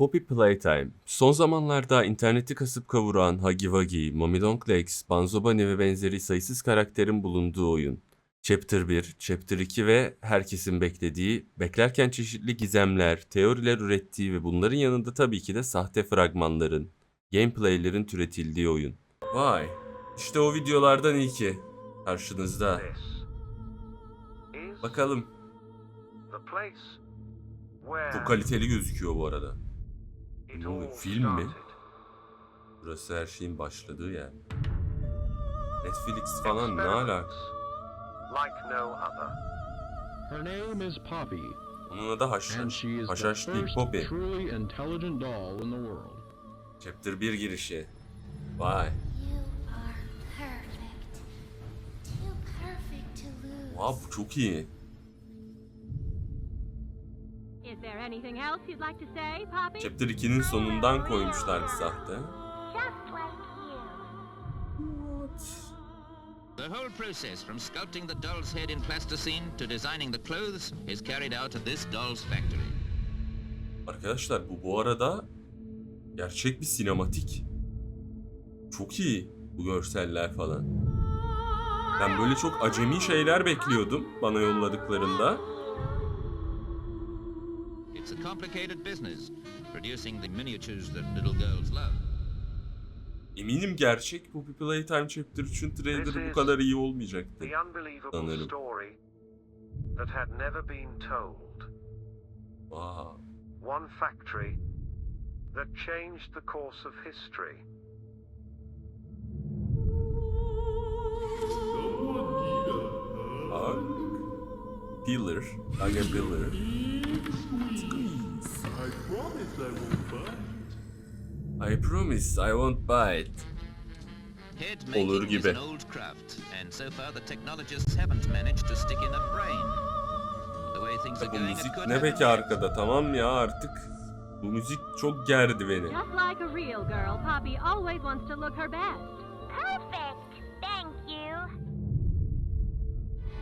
Poppy Playtime. Son zamanlarda interneti kasıp kavuran Huggy Wuggy, Mommy Long Legs, Banzo Bunny ve benzeri sayısız karakterin bulunduğu oyun. Chapter 1, Chapter 2 ve herkesin beklediği, beklerken çeşitli gizemler, teoriler ürettiği ve bunların yanında tabii ki de sahte fragmanların, gameplaylerin türetildiği oyun. Vay, işte o videolardan ilki. Karşınızda. Bakalım. Çok kaliteli gözüküyor bu arada. All film mi? started. Burası her şeyin başladığı yer. Netflix falan ne alaka? Her name is Poppy, Onun adı Haşhaş. Haşhaş değil, Poppy. truly intelligent doll in the world. Chapter 1 girişi. Vay. Wow bu çok iyi. Chapter 2'nin sonundan koymuşlar bir sahte. The whole process from sculpting the doll's head in plasticine to designing the clothes is carried out at this doll's factory. Arkadaşlar bu bu arada gerçek bir sinematik. Çok iyi bu görseller falan. Ben böyle çok acemi şeyler bekliyordum bana yolladıklarında. It's a complicated business, producing the miniatures that little girls love. Eminim gerçek Poppy Playtime Chapter 3'ün trailerı bu kadar iyi olmayacaktı. The unbelievable Sanırım. story that had never been told. Wow. One factory that changed the course of history. Bak. Pillar. Aga Pillar. I promise I won't bite. Head Olur gibi. an old craft, and so far the technologists haven't managed to stick in a brain. The way things are Bu going, it müzik could ne peki arkada tamam ya artık. Bu müzik çok gerdi beni. Just like a real girl, Poppy always wants to look her best. Perfect.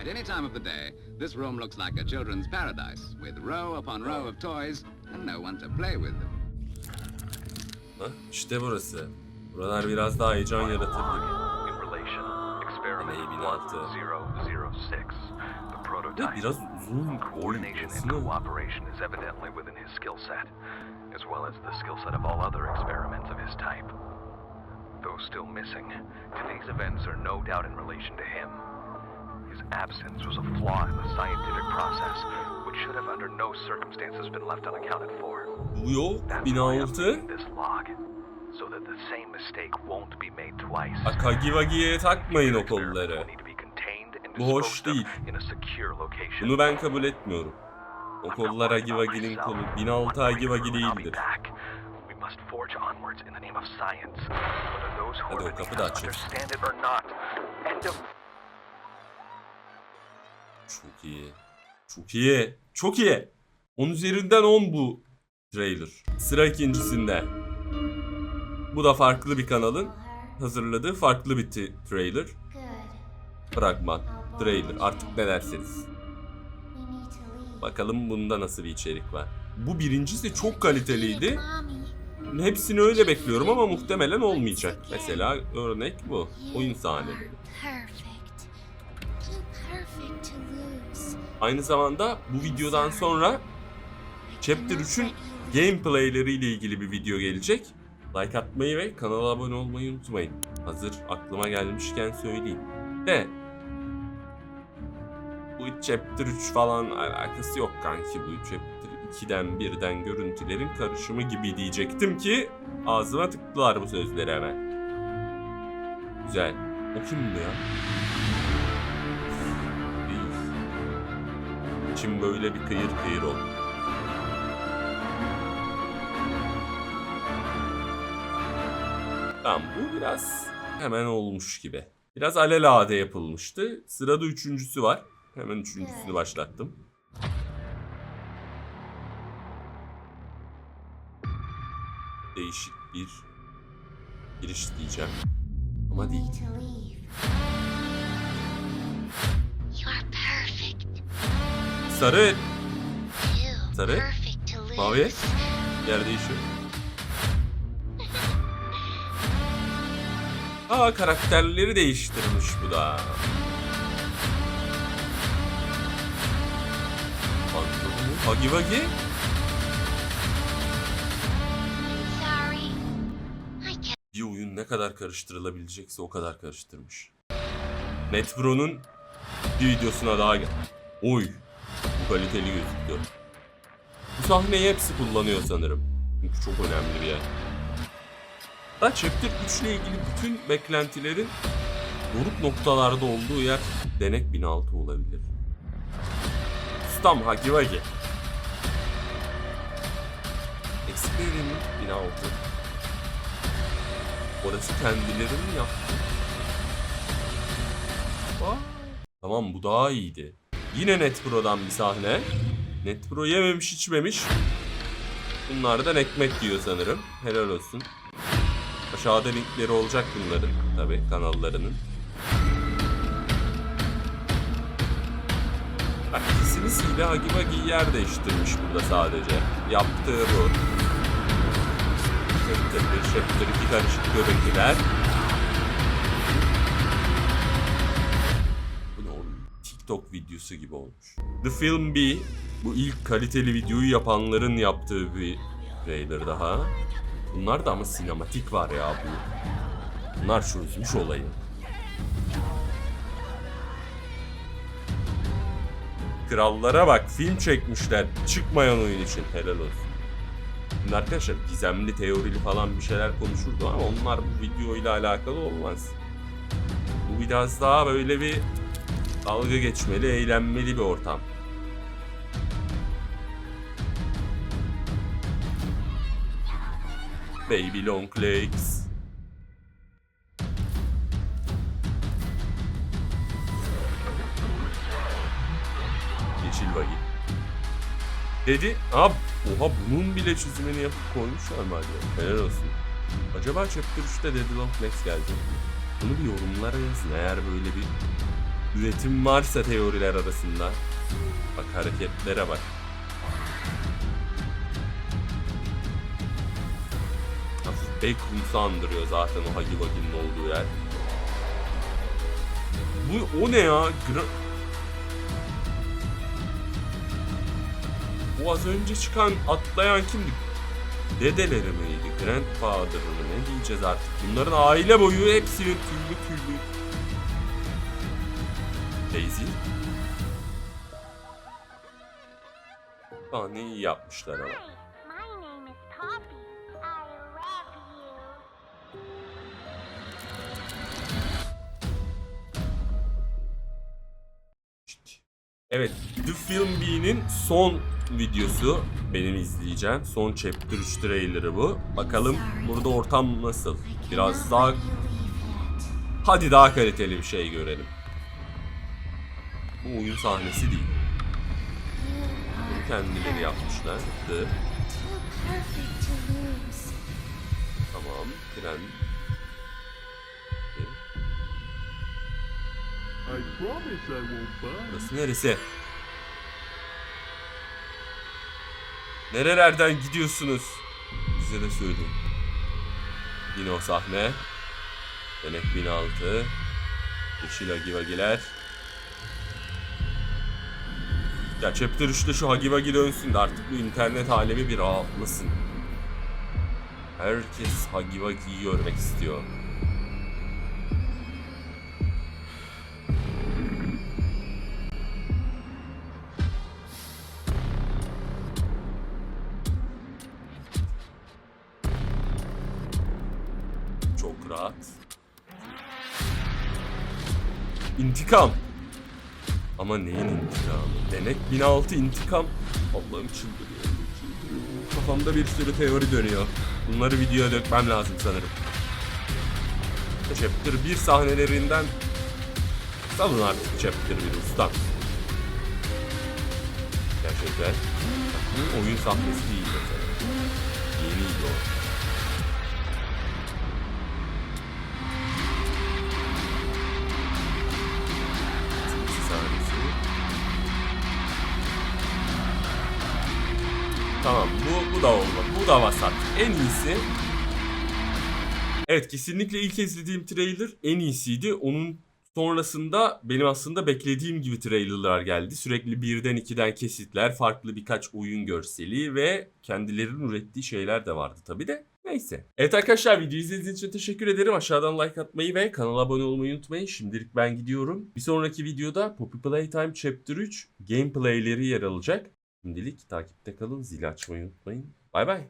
At any time of the day, this room looks like a children's paradise, with row upon row of toys and no one to play with them. Ha, işte burası. Buralar biraz daha heyecan yaratır gibi. In relation, experiment Yine 2006. 1006. The Ve prototype. biraz uzun oyun Coordination and aslında. cooperation is evidently within his skill set, as well as the skill set of all other experiments of his type. Though still missing, today's events are no doubt in relation to him. His absence was a flaw in the scientific process, which should have under no circumstances been left unaccounted for. Bu yok. That's why I'm 1006. reading this log, so that the same mistake won't be made twice. Akagi Wagi'ye takmayın o kolları. Bu hoş değil. Bunu ben kabul etmiyorum. O kollar Hagi Wagi'nin kolu. 1006 Hagi Wagi değildir. Hadi o kapı da us Çok iyi. Çok iyi. Çok iyi. 10 üzerinden 10 bu trailer. Sıra ikincisinde. Bu da farklı bir kanalın hazırladığı farklı bir trailer. Fragman. Trailer. Artık ne derseniz. Bakalım bunda nasıl bir içerik var. Bu birincisi çok kaliteliydi. Hepsini öyle bekliyorum ama muhtemelen olmayacak. Mesela örnek bu. Oyun sahneleri. Aynı zamanda bu videodan sonra Chapter 3'ün gameplayleriyle ilgili bir video gelecek. Like atmayı ve kanala abone olmayı unutmayın. Hazır aklıma gelmişken söyleyeyim. De bu Chapter 3 falan alakası yok kanki bu Chapter 2'den 1'den görüntülerin karışımı gibi diyecektim ki ağzıma tıktılar bu sözleri hemen. Güzel. O kimdi ya? İçim böyle bir kıyır kıyır oldu. Tamam bu biraz hemen olmuş gibi. Biraz alelade yapılmıştı. Sırada üçüncüsü var. Hemen üçüncüsünü başlattım. Değişik bir giriş diyeceğim. Ama değil. You are. Sarı, Sarı, mavi, Yer değişiyor. Aa karakterleri değiştirmiş bu da. Hagi Wagi? Sorry. I can't. Bir oyun ne kadar karıştırılabilecekse o kadar karıştırmış. Netbro'nun bir videosuna daha gel. Oy. Kaliteli gözüküyor. Bu sahneyi hepsi kullanıyor sanırım. Çünkü çok önemli bir yer. Da Chapter 3 ile ilgili bütün beklentilerin doruk noktalarda olduğu yer Denek 1006 olabilir. Ustam Hagiwagi. Experiment 1006. Orası kendilerinin yaptı. Aa, Tamam bu daha iyiydi. Yine NetPro'dan bir sahne. NetPro yememiş içmemiş. Bunlardan ekmek yiyor sanırım. Helal olsun. Aşağıda linkleri olacak bunların. Tabi kanallarının. Bak kesinlikle Hagi Wagi yer değiştirmiş burada sadece. Yaptığı bu. Chapter 1, Chapter 2 karışık görüntüler. TikTok videosu gibi olmuş. The Film B, bu ilk kaliteli videoyu yapanların yaptığı bir trailer daha. Bunlar da ama sinematik var ya bu. Bunlar çözmüş olayı. Krallara bak film çekmişler çıkmayan oyun için helal olsun. Şimdi arkadaşlar gizemli teorili falan bir şeyler konuşurdu ama onlar bu video ile alakalı olmaz. Bu biraz daha böyle bir dalga geçmeli, eğlenmeli bir ortam. Baby long legs. Yeşil vagi. Dedi, ab, oha bunun bile çizimini yapıp koymuşlar mı acaba? Helal olsun. Acaba Chapter 3'te Dead Long Legs gelecek mi? Bunu bir yorumlara yazın eğer böyle bir üretim varsa teoriler arasında. Bak hareketlere bak. Hafif Backrooms'u andırıyor zaten o Hagi Wagi'nin olduğu yer. Bu o ne ya? Gra- Bu az önce çıkan atlayan kimdi? Dedeleri miydi? Grandfather mı? Ne diyeceğiz artık? Bunların aile boyu hepsinin tüylü tüylü. Daisy. Sahneyi iyi yapmışlar ama. Evet, The Film B'nin son videosu benim izleyeceğim. Son Chapter 3 trailer'ı bu. Bakalım burada ortam nasıl? Biraz daha... Hadi daha kaliteli bir şey görelim. Bu oyun sahnesi değil. Bunu kendileri yapmışlar. The. Too perfect to lose. Tamam, tren. Burası neresi? Nerelerden gidiyorsunuz? Bize de söyleyin. Yine o sahne. Denek 1006. Yeşil Hagivagiler. Ya Chapter 3'te şu Hagivagi dönsün de artık bu internet alemi bir rahatlasın. Herkes Hagivagi'yi görmek istiyor. Çok rahat. İntikam. Ama neyin intikamı? Denek 1006 intikam. Allah'ım çıldırıyorum. Kafamda bir sürü teori dönüyor. Bunları videoya dökmem lazım sanırım. Chapter 1 sahnelerinden salın artık Chapter 1 ustam. Gerçekten. Oyun sahnesi değil mesela. Yeniydi o. Tamam bu, bu da olmadı. Bu da vasat. En iyisi. Evet kesinlikle ilk izlediğim trailer en iyisiydi. Onun sonrasında benim aslında beklediğim gibi trailerlar geldi. Sürekli birden ikiden kesitler, farklı birkaç oyun görseli ve kendilerinin ürettiği şeyler de vardı tabi de. Neyse. Evet arkadaşlar videoyu izlediğiniz için teşekkür ederim. Aşağıdan like atmayı ve kanala abone olmayı unutmayın. Şimdilik ben gidiyorum. Bir sonraki videoda Poppy Playtime Chapter 3 gameplayleri yer alacak. Şimdilik takipte kalın. Zili açmayı unutmayın. Bay bay.